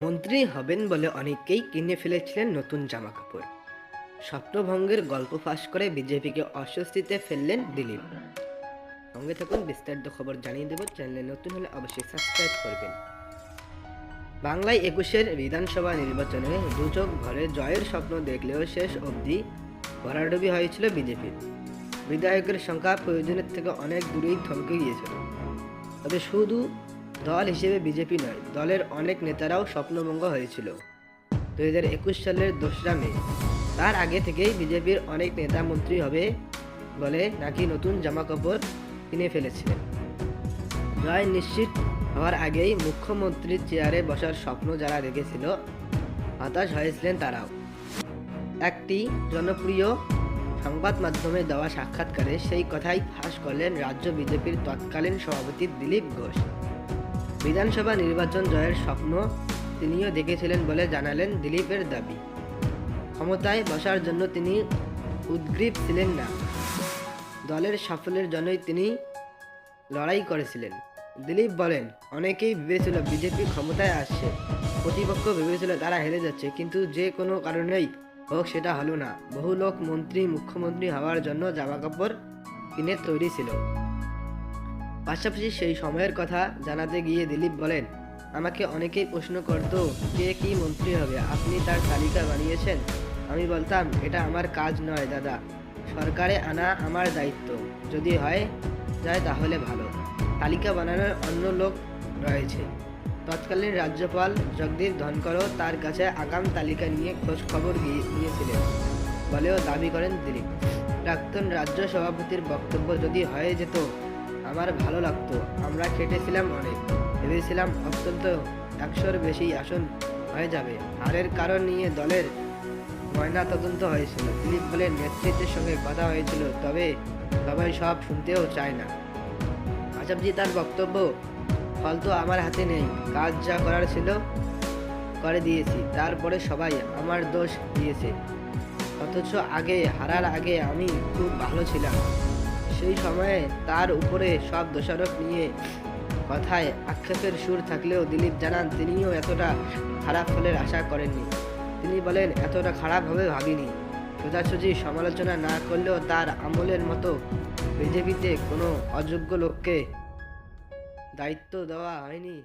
মন্ত্রী হবেন বলে অনেকেই কিনে ফেলেছিলেন নতুন জামা কাপড় স্বপ্নভঙ্গের গল্প ফাঁস করে বিজেপিকে অস্বস্তিতে ফেললেন দিলীপ। সঙ্গে থাকুন বিস্তারিত খবর জানিয়ে দেব, চ্যানেলে নতুন হলে অবশ্যই সাবস্ক্রাইব করবেন। বাংলায় একুশের বিধানসভা নির্বাচনে দুচোখ ঘরে জয়ের স্বপ্ন দেখলেও শেষ অবধি ভরাডুবি হয়েছিল বিজেপির বিধায়কের সংখ্যা প্রয়োজনের থেকে অনেক দূরেই থমকে গিয়েছিল। তবে শুধু দল হিসেবে বিজেপি নয়, দলের অনেক নেতারাও স্বপ্নভঙ্গ হয়েছিল। দু হাজার একুশ সালের দোসরা মে, তার আগে থেকেই বিজেপির অনেক নেতা মন্ত্রী হবে বলে নাকি নতুন জামা কাপড় কিনে ফেলেছিলেন। জয় নিশ্চিত হওয়ার আগেই মুখ্যমন্ত্রীর চেয়ারে বসার স্বপ্ন যারা দেখেছিল হতাশ হয়েছিলেন তারাও। একটি জনপ্রিয় সংবাদ মাধ্যমে দেওয়া সাক্ষাৎকারে সেই কথাই ফাঁস করলেন রাজ্য বিজেপির তৎকালীন সভাপতি দিলীপ ঘোষ। বিধানসভা নির্বাচন জয়ের স্বপ্ন তিনিও দেখেছিলেন বলে জানালেন দিলীপের দাবি। ক্ষমতায় বসার জন্য তিনি উদ্গ্রীব ছিলেন না। দলের সাফল্যের জন্যই তিনি লড়াই করেছিলেন। দিলীপ বলেন, অনেকেই ভেবেছিল বিজেপি ক্ষমতায় আসছে। প্রতিপক্ষ ভেবেছিল তারা হেরে যাচ্ছে, কিন্তু যে কোনো কারণেই হোক সেটা হলো না। বহু লোক মন্ত্রী, মুখ্যমন্ত্রী হওয়ার জন্য জামা কাপড় কিনে তৈরি ছিল। পাশাপাশি সেই সময়ের কথা জানাতে গিয়ে দিলীপ বলেন, আমাকে অনেকেই প্রশ্ন করতো, কে কি মন্ত্রী হবে? আপনি তার তালিকা বানিয়েছেন? আমি বলতাম, এটা আমার কাজ নয় দাদা। সরকারে আনা আমার দায়িত্ব। যদি হয়, যায় তাহলে ভালো। তালিকা বানানোর অন্য লোক রয়েছে। তৎকালীন রাজ্যপাল জগদীপ ধনকরও তার কাছে আগাম তালিকা নিয়ে খোঁজ খবর নিয়েছিলেন বলেও দাবি করেন দিলীপ। প্রাক্তন রাজ্য সভাপতির বক্তব্য যদি হয়ে যেত আমার ভালো লাগতো। আমরা খেটেছিলাম অনেক। ভেবেছিলাম অত্যন্ত একশোর বেশি আসন হয়ে যাবে। হারের কারণ নিয়ে দলের ময়না তদন্ত হয়েছিল। দিলীপ বলেন, নেতৃত্বের সঙ্গে কথা হয়েছিল, তবে সবাই সব শুনতেও চায় না। পাশাপাশি তার বক্তব্য, ফল তো আমার হাতে নেই। কাজ যা করার ছিল, করে দিয়েছি। তারপরে সবাই আমার দোষ দিয়েছে। অথচ আগে, হারার আগে আমি খুব ভালো ছিলাম। সেই সময়ে তার উপরে সব দোষারোপ নিয়ে কথায় আক্ষেপের সুর থাকলেও দিলীপ জানান, তিনিও এতটা খারাপ ফলের আশা করেননি। তিনি বলেন, এতটা খারাপভাবে ভাবিনি। সোজাসুজি সমালোচনা না করলেও তার আমলের মতো বিজেপিতে কোনো অযোগ্য লোককে দায়িত্ব দেওয়া হয়নি।